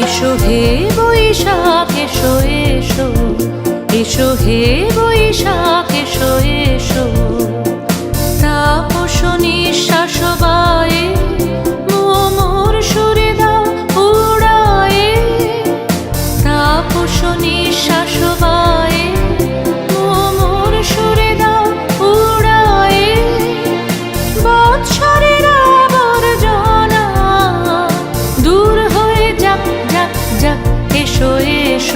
এসো হে বৈশাখ, এসো এসো। এসো হে বৈশাখ, এসো এসো। তাপস মোমোর সুরে দাও উড়ায়ে।